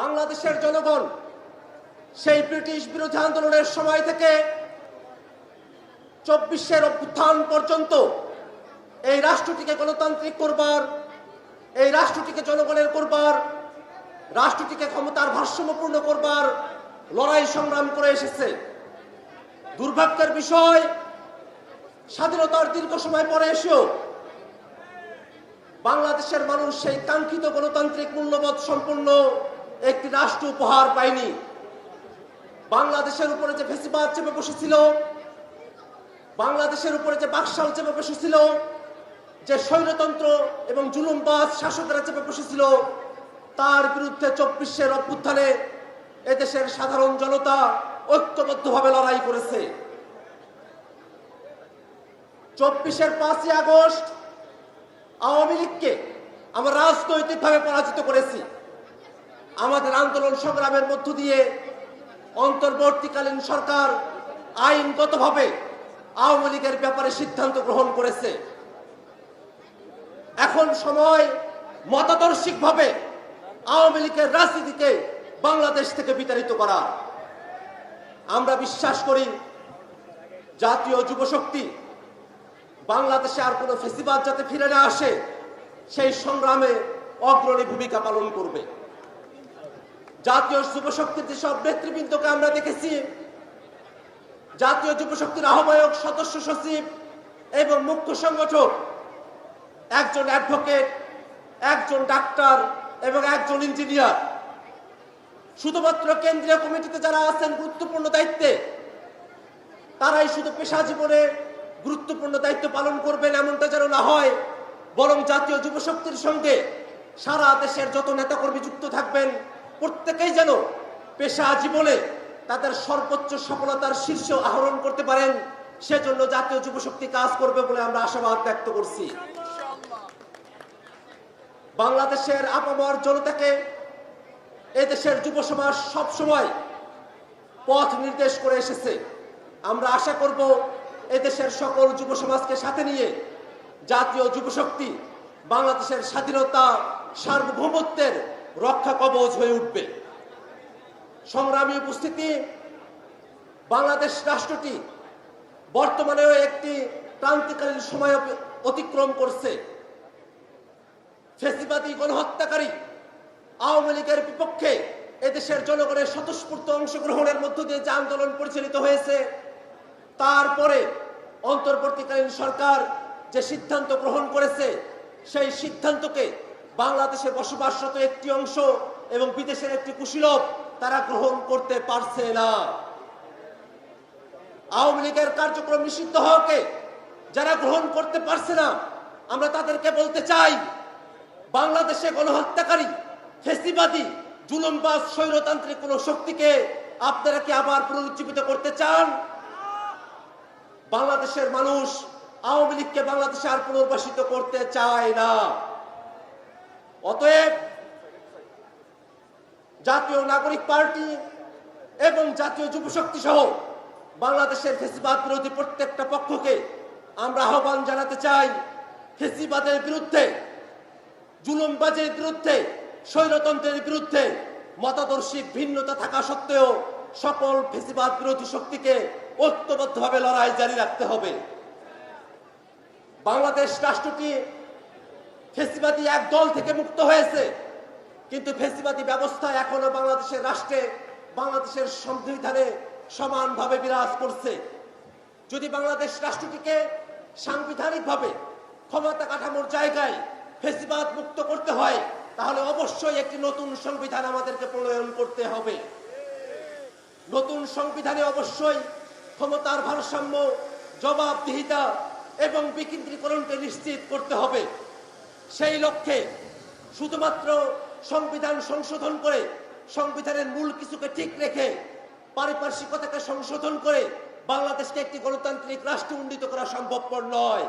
বাংলাদেশের জনগণ সেই ব্রিটিশ বিরোধী আন্দোলনের সময় থেকে চব্বিশের অভ্যুত্থান পর্যন্ত এই রাষ্ট্রটিকে গণতান্ত্রিক করবার, এই রাষ্ট্রটিকে জনগণের করবার, রাষ্ট্রটিকে ক্ষমতার ভারসাম্যপূর্ণ করবার লড়াই সংগ্রাম করে এসেছে। দুর্ভাগ্যের বিষয়, স্বাধীনতার দীর্ঘ সময় পরে এসেও বাংলাদেশের মানুষ সেই কাঙ্ক্ষিত গণতান্ত্রিক মূল্যবোধ সম্পন্ন একটি রাষ্ট্র উপহার পায়নি বাংলাদেশের উপরে যে ফেসিবাদ চেপে বসেছিল, বাংলাদেশের উপরে যে বাকশাল চেপে বসেছিল, যে স্বৈরতন্ত্র এবং জুলুমবাজ শাসকেরা চেপে বসেছিল, তার বিরুদ্ধে চব্বিশের অভ্যুত্থানে এদেশের সাধারণ জনতা ঐক্যবদ্ধভাবে লড়াই করেছে। চব্বিশের পাঁচই আগস্ট আওয়ামী লীগকে আমরা রাজনৈতিকভাবে পরাজিত করেছি। আমাদের আন্দোলন সংগ্রামের মধ্য দিয়ে অন্তর্বর্তীকালীন সরকার আইনগতভাবে আওয়ামী লীগের ব্যাপারে সিদ্ধান্ত গ্রহণ করেছে। এখন সময় মতাদর্শিকভাবে আওয়ামী লীগের রাজনীতিকে বাংলাদেশ থেকে বিতাড়িত করা। আমরা বিশ্বাস করি, জাতীয় যুবশক্তি বাংলাদেশে আর কোনো ফেসিবাদ যাতে ফিরে না আসে, সেই সংগ্রামে অগ্রণী ভূমিকা পালন করবে। জাতীয় যুব শক্তির যেসব নেতৃবৃন্দকে আমরা দেখেছি, জাতীয় যুব শক্তির আহ্বায়ক, সদস্য সচিব এবং মুখ্য সংগঠক, একজন অ্যাডভোকেট, একজন ডাক্তার এবং একজন ইঞ্জিনিয়ার। শুধুমাত্র কেন্দ্রীয় কমিটিতে যারা আছেন গুরুত্বপূর্ণ দায়িত্বে, তারাই শুধু পেশা জীবনে গুরুত্বপূর্ণ দায়িত্ব পালন করবেন এমনটা যেন না হয়, বরং জাতীয় যুব শক্তির সঙ্গে সারা দেশের যত নেতাকর্মী যুক্ত থাকবেন প্রত্যেকেই যেন পেশা জীবনে তাদের সর্বোচ্চ সফলতার শীর্ষ আহরণ করতে পারেন, সেজন্য জাতীয় যুব শক্তি কাজ করবে বলে আমরা আশাবাদ ব্যক্ত করছি। বাংলাদেশের আপামর জনতাকে এদেশের যুব সমাজ সবসময় পথ নির্দেশ করে এসেছে। আমরা আশা করব এদেশের সকল যুব সমাজকে সাথে নিয়ে জাতীয় যুব শক্তি বাংলাদেশের স্বাধীনতা সার্বভৌমত্বের রক্ষা কবচ হয়ে উঠবে। সংগ্রামী উপস্থিতি, বাংলাদেশ রাষ্ট্রটি বর্তমানেও একটি ক্রান্তিকালীন সময় অতিক্রম করছে। ফেসিবাদী গণহত্যাকারী আওয়ামী লীগের বিপক্ষে এদেশের জনগণের স্বতঃস্ফূর্ত অংশগ্রহণের মধ্য দিয়ে যে আন্দোলন পরিচালিত হয়েছে, তারপরে অন্তর্বর্তীকালীন সরকার যে সিদ্ধান্ত গ্রহণ করেছে, সেই সিদ্ধান্তকে বাংলাদেশে বসবাসরত একটি অংশ এবং বিদেশের একটি কুশীলভ তারা গ্রহণ করতে পারছে না। আওয়ামী লীগের কার্যক্রম নিষিদ্ধ হওয়াকে যারা গ্রহণ করতে পারছে না, আমরা তাদেরকে বলতে চাই, বাংলাদেশে গণহত্যাকারী, ফেসিবাদী, জুলুমবাজ, স্বৈরতান্ত্রিক কোন শক্তিকে আপনারা কি আবার পুনরুজ্জীবিত করতে চান? বাংলাদেশের মানুষ আওয়ামী লীগকে বাংলাদেশে আর পুনর্বাসিত করতে চায় না। অতএব জাতীয় নাগরিক পার্টি এবং জাতীয় যুব শক্তি সহ বাংলাদেশের ফেসিবাদ বিরোধী প্রত্যেকটা পক্ষকে আমরা আহ্বান জানাতে চাই। ফেসিবাদের বিরুদ্ধে, জুলুমবাজের বিরুদ্ধে, স্বৈরতন্ত্রের বিরুদ্ধে মতাদর্শিক ভিন্নতা থাকা সত্ত্বেও সকল ফেসিবাদ বিরোধী শক্তিকে ঐক্যবদ্ধভাবে লড়াই জারি রাখতে হবে। বাংলাদেশ রাষ্ট্রটি ফেসিবাদী এক দল থেকে মুক্ত হয়েছে। কিন্তু ফেসিবাদী ব্যবস্থা এখনও বাংলাদেশের রাষ্ট্রে, বাংলাদেশের সংবিধানে সমানভাবে বিরাজ করছে। যদি বাংলাদেশ রাষ্ট্রটিকে সাংবিধানিকভাবে ক্ষমতা কাঠামোর জায়গায় ফেসিবাদ মুক্ত করতে হয়, তাহলে অবশ্যই একটি নতুন সংবিধান আমাদেরকে প্রণয়ন করতে হবে। নতুন সংবিধানে অবশ্যই ক্ষমতার ভারসাম্য, জবাবদিহিতা এবং বিকেন্দ্রীকরণকে নিশ্চিত করতে হবে। সেই লক্ষ্যে শুধুমাত্র সংবিধান সংশোধন করে সংবিধানের মূল কিছুকে ঠিক রেখে পারিপার্শ্বিকতাকে সংশোধন করে বাংলাদেশকে একটি গণতান্ত্রিক রাষ্ট্র উন্নীত করা সম্ভবপর নয়।